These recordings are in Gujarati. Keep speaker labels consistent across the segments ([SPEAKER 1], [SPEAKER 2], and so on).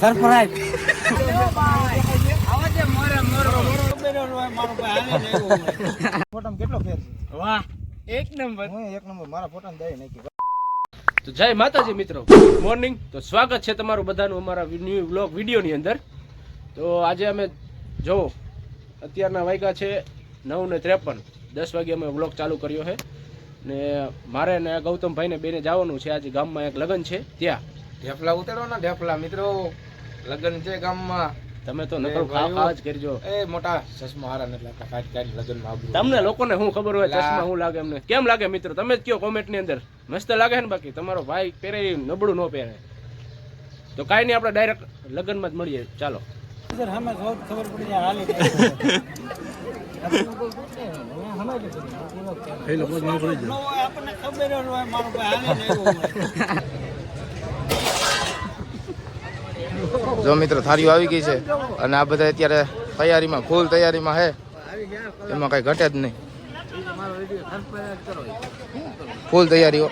[SPEAKER 1] સરપ્રાઈઝ
[SPEAKER 2] કેટલો ફેર છે?
[SPEAKER 1] વાહ એક નંબર.
[SPEAKER 2] હું એક નંબર મારા ફોટામાં દઈ નાખી
[SPEAKER 3] તો જય માતાજી મિત્રો. મોર્નિંગ તો સ્વાગત છે તમારું બધાનું અમારા ન્યૂ વ્લોગ વિડીયોની અંદર. તો આજે અમે જો અત્યારના વાગ્યા છે નવ ને ત્રેપન. દસ વાગે અમે વ્લોગ ચાલુ કર્યો છે. ને મારે ને ગૌતમભાઈને બેને જવાનું છે. આજે ગામમાં એક લગ્ન છે. ત્યાં.
[SPEAKER 2] ઢેફલા ઉતારો ને ઢેફલા મિત્રો. લગ્ન છે ગામમાં.
[SPEAKER 3] તમે તો નકરો ખા જ કરજો.
[SPEAKER 2] એ મોટા ચશ્મા હારા નથી લાગતા કાઢ કાઢ લગ્નમાં આબરૂ.
[SPEAKER 3] તમને લોકોને શું ખબર હોય ચશ્મા શું લાગે એમને? કેમ લાગે મિત્રો? તમે જ કયો કોમેન્ટની અંદર. મસ્ત લાગે ને બાકી? તમારો ભાઈ પહેરે નબળું ન પહેરે. તો કાંઈ નહીં આપણે ડાયરેક્ટ લગ્નમાં જ મળીએ. ચાલો.
[SPEAKER 1] સર હમે જો ખબર પડી જાય હાલી આપણને ખબર જ
[SPEAKER 2] મિત્રો, થાળીઓ આવી ગઈ છે. અને આ બધા અત્યારે તૈયારીમાં, ફૂલ તૈયારીમાં છે એમાં કઈ ઘટે જ નહીં. ફૂલ તૈયારીઓ.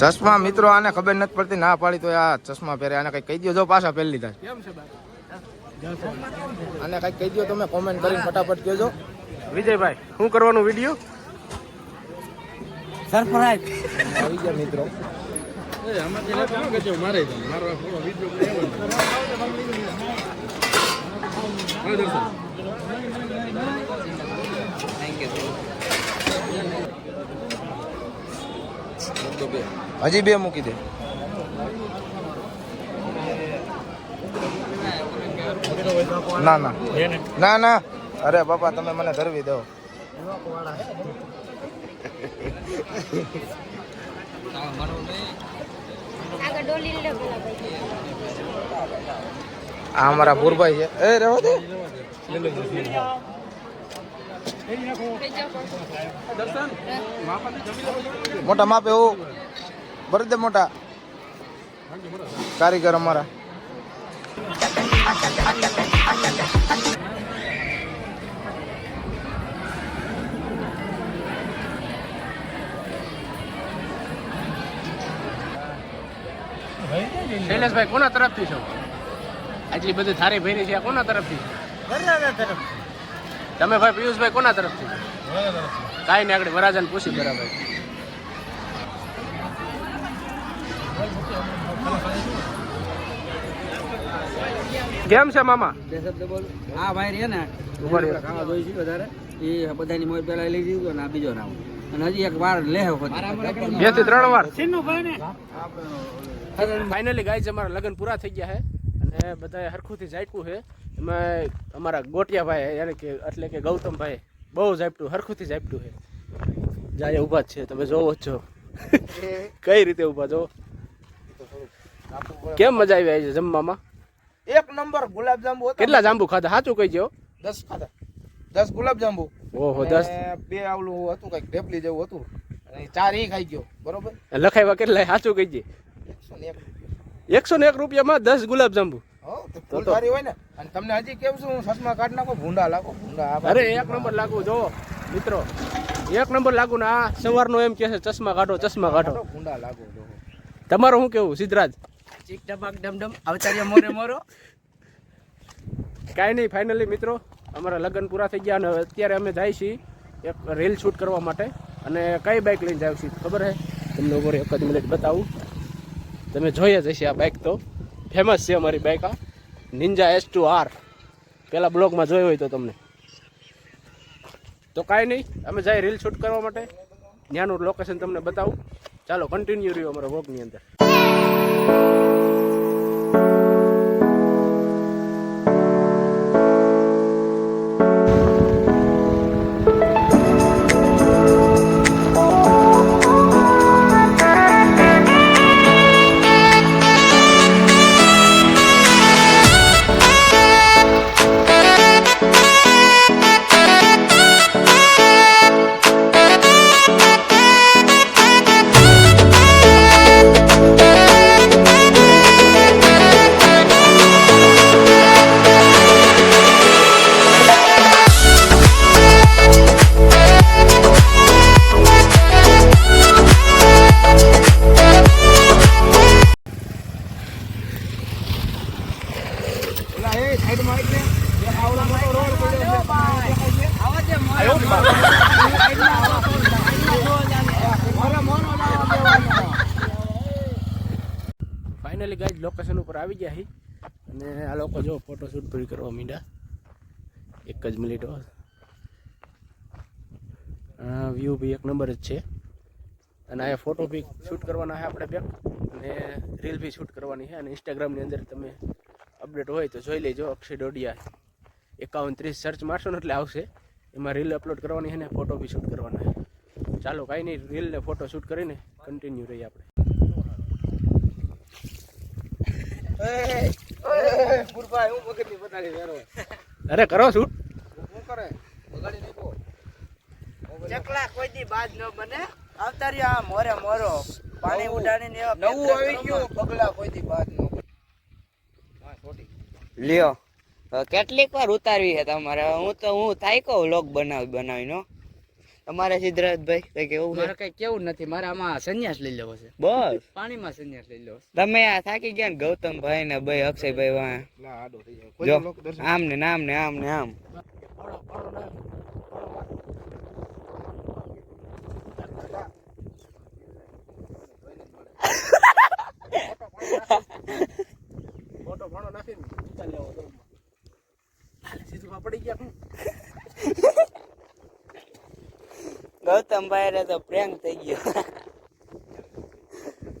[SPEAKER 2] ચશ્મા મિત્રો, આને ખબર નથી પડતી. ના પાડી તો આ ચશ્મા પહેરે આને કઈ કહી દો પાછા પહેરી લીધા.
[SPEAKER 3] કેમ છે બાકી
[SPEAKER 2] આને કઈ કહી દો તમે કોમેન્ટ કરીને ફટાફટ કહેજો.
[SPEAKER 3] વિજયભાઈ શું કરવાનું વીડિયો
[SPEAKER 1] સરપ્રાઈઝ.
[SPEAKER 2] આવી ગયા મિત્રો. હજી બે મૂકી દે. ના ના. ના ના. અરે બાપા તમે મને ધરવી દો. આ અમારા ભૂરભાઈ છે. એ રહેવા દે. મોટા માપે એવું ભરી દે મોટા. કારીગર અમારા.
[SPEAKER 3] શૈલેષભાઈ કોના તરફથી છો? આટલી બધી થારી ભરી છે કોના તરફથી? તમે ભાઈ પિયુષભાઈ કોના તરફથી? કાંઈ નહીં આગળ વરાજાને પૂછી બરાબર કેમ છે મામા?
[SPEAKER 1] હા ભાઈ રે ને. ખાવા જોઈ છે વધારે. એ બધાની મોર પેલા લઈ જયું ને આ બીજો રાઉન્ડ. અને હજી એક વાર લે
[SPEAKER 3] બેથી ત્રણ વાર. ફાઇનલી અમારા લગ્ન પૂરા થઈ ગયા છે અને બધાએ હરખુંથી જાયકું છે. એમાં અમારા ગોટિયાભાઈ યાની કે એટલે કે ગૌતમભાઈ બહુ જાપટું હરખુંથી જાપટું છે. જાય ઊભા જ છે. તમે જોવો જ છો. કઈ રીતે ઊભા? જો. કેમ મજા આવી છે જમવામાં?
[SPEAKER 2] એક નંબર ગુલાબ જાંબુ હતા.
[SPEAKER 3] કેટલા જાંબુ ખાધા? સાચું કહી જો
[SPEAKER 2] દસ ખાધા. દસ ગુલાબ જાંબુ.
[SPEAKER 3] ઓહો દસ.
[SPEAKER 2] બે આવલું હતું કંઈક ઢેપલી જેવું હતું. અને ચાર એ ખાઈ ગયો. બરોબર?
[SPEAKER 3] લખાવ્યા કેટલા? સાચું કહીજે
[SPEAKER 2] એકસો ને એક
[SPEAKER 3] એકસો ને એક રૂપિયામાં દસ ગુલાબ જાંબુ.
[SPEAKER 2] હો, તો સારી હોય ને. અને તમને હજી કેવું છું ચશ્મા કાઢ નાખો ભૂંડા લાગો. ભૂંડા
[SPEAKER 3] અરે એક નંબર લાગુ જો મિત્રો. એક નંબર લાગુ ને આ સવારનો એમ છે ચશ્મા કાઢો ચશ્મા કાઢો.
[SPEAKER 2] ભૂંડા લાગો જો.
[SPEAKER 3] તમારું શું કેવું સિદ્ધરાજ?
[SPEAKER 1] ચીક ટપાક ડમડમ. અવતારિયા મોરે મોરો.
[SPEAKER 3] કાંઈ નહીં ફાઇનલી મિત્રો, અમારા લગ્ન પૂરા થઈ ગયા અને અત્યારે અમે જાય છીએ એક રીલ શૂટ કરવા માટે અને કઈ બાઇક લઈને જાય છીએ, ખબર હે? તમને ઉપર એક જ મિનિટ બતાવું. તમે જોઈએ જ હશે આ બાઇક તો. ફેમસ છે અમારી બાઇક આ. નિંજા એસ ટુ આર પહેલાં બ્લોગમાં જોઈ હોય તો તમને. તો કાંઈ નહીં, અમે જાય રીલ શૂટ કરવા માટે. ત્યાંનું લોકેશન તમને બતાવું. ચાલો કન્ટિન્યુ રહ્યું અમારા વોકની અંદર. ફાઇનલી ગાઈઝ લોકેશન ઉપર આવી ગયા હી અને આ લોકો જો ફોટોશૂટ પૂરી કરવા મીંડા એક જ મિનિટ વ્યૂ બી એક નંબર જ છે. અને આ ફોટો બી શૂટ કરવાના છે આપણે બે. અને રીલ બી શૂટ કરવાની છે. અને ઇન્સ્ટાગ્રામની અંદર તમે અપડેટ હોય તો જોઈ લેજો અક્ષય ડોડિયા. એકાવન ત્રીસ સર્ચ મારશો ને એટલે આવશે. એમાં રીલ અપલોડ કરવાની છે ને ફોટો બી શૂટ કરવાના છે. ચાલો કાંઈ નહીં રીલ ને ફોટો શૂટ કરીને કન્ટિન્યુ રહીએ આપણે. અરે કરો શૂટ
[SPEAKER 4] ચકલા કોઈ દી બાદ ન બને. આવતા રહ્યો આ મોરે મોરો. પાણી ઉડાડીને નવું આવી ગયું. પગલા કોઈ દી બાદ ન લ્યો. કેટલીક વાર ઉતારવી છે તમારે. હું તો હું થાયકો વ્લોગ બનાવી બનાવીનો તમારે સિદ્ધરાજભાઈ કઈ કેવું છે?
[SPEAKER 1] મારે કઈ કેવું નથી. મારે આમાં સંન્યાસ લઈ લેવો છે.
[SPEAKER 4] બસ.
[SPEAKER 1] પાણીમાં સંન્યાસ લઈ લેવો
[SPEAKER 4] તમે આ થાકી ગયા ને ગૌતમભાઈ ને ભાઈ અક્ષયભાઈ વાહ. આમ ને નામ ને આમ. ને આમ
[SPEAKER 3] ફોટો ભાણો નાખીને ઉતારી લેવો તો. હાલે, સીધું આ પડી ગયા હું.
[SPEAKER 4] ગૌતમભાઈ રે તો પ્રેમ થઈ ગયો.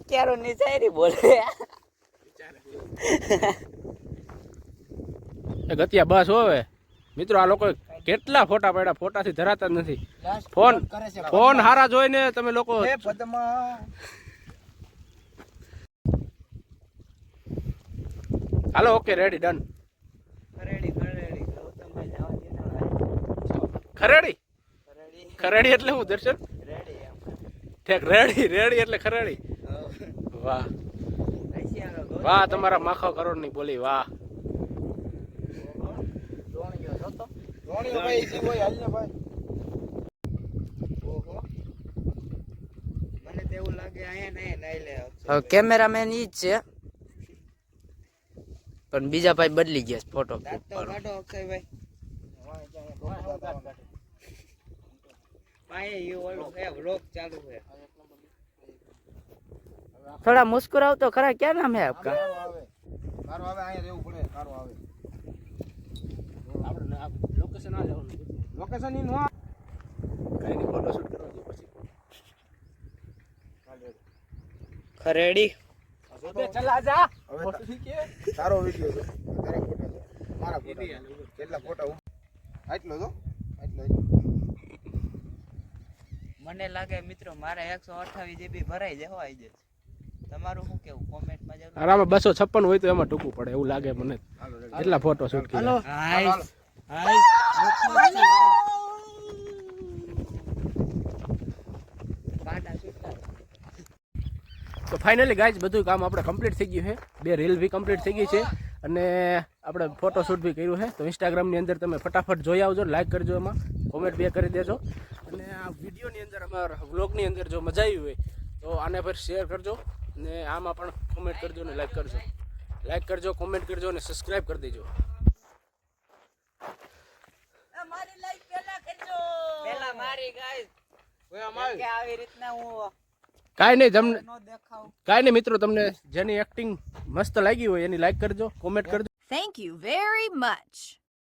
[SPEAKER 4] ક્યારો નિસાયરી બોલે?
[SPEAKER 3] ગતિયા બસ હવે. મિત્રો આ લોકો કેટલા ફોટા પડ્યા? ફોટા થી ધરાતા નથી. ફોન ફોન હારા જોઈને તમે લોકો હાલો ઓકે રેડી ડન.
[SPEAKER 4] ખરેડી ખરેડી.
[SPEAKER 3] ખરેડી?
[SPEAKER 4] ખરેડી
[SPEAKER 3] એટલે હું દર્શન
[SPEAKER 4] રેડી એમ
[SPEAKER 3] ઠેક રેડી રેડી એટલે ખરાડી વાહ. વાહ તમારા માખો કરોડની બોલી વાહ
[SPEAKER 4] ધોણીયો જોતો. ઓહો. મને તો લાગે અહીંયા નહીં નહીં લે
[SPEAKER 1] હવે કેમેરામેન ઈ જ છે પણ બીજા ભાઈ બદલી ગયા છે ફોટો
[SPEAKER 4] કાઢો અક્ષયભાઈ પાયે ઈ ઓલું હે વ્લોગ ચાલુ છે
[SPEAKER 1] થોડા મુસ્કુરાવ તો ખરા, ક્યાં નામ હે આપકા
[SPEAKER 3] આપણે લોકેશન આ જવાનું લોકેશન ઇન હો કઈ નહીં ફોટો શૂટ કરવા દો પછી
[SPEAKER 4] ખરેડી
[SPEAKER 3] બે ચલા જા
[SPEAKER 2] સારો વીડિયો છે તારા ફોટા છે મારા ફોટા છે. કેટલા ફોટા હું આટલો તો આટલો
[SPEAKER 4] મને લાગે મિત્રો મારે એકસો અઠાવીસ જીબી ભરાઈ જાય હોય જશે તમારું શું કેવું? કોમેન્ટમાં જરૂર
[SPEAKER 3] આરામાં બસો છપ્પન હોય તો એમાં ટૂંકું પડે એવું લાગે મને. કેટલા ફોટો શૂટ કર્યા?
[SPEAKER 4] હાય. પાટા
[SPEAKER 3] તો ફાઇનલી ગાઈઝ બધું કામ આપણે કમ્પ્લીટ થઈ ગયું છે. બે રીલ બી કમ્પ્લીટ થઈ ગઈ છે. અને આપણે ફોટોશૂટ બી કર્યું છે. તો ઇન્સ્ટાગ્રામની અંદર તમે ફટાફટ જોઈ આવજો લાઈક કરજો એમાં. કોમેન્ટ બે કરી દેજો. અને આ વિડીયોની અંદર અમારા વ્લોગની અંદર જો મજા આવી હોય તો આને પર શેર કરજો અને આમાં પણ કોમેન્ટ કરજો અને લાઈક કરજો. લાઈક કરજો કોમેન્ટ કરજો અને સબસ્ક્રાઈબ કરી દેજો.
[SPEAKER 4] મારી ગાઈસ કે આવી રીતના હું
[SPEAKER 3] કાંઈ નહીં તમને કાંઈ નહીં મિત્રો તમને જેની એક્ટિંગ મસ્ત લાગી હોય એની લાઈક કરજો કોમેન્ટ કરજો.
[SPEAKER 5] Thank you very much.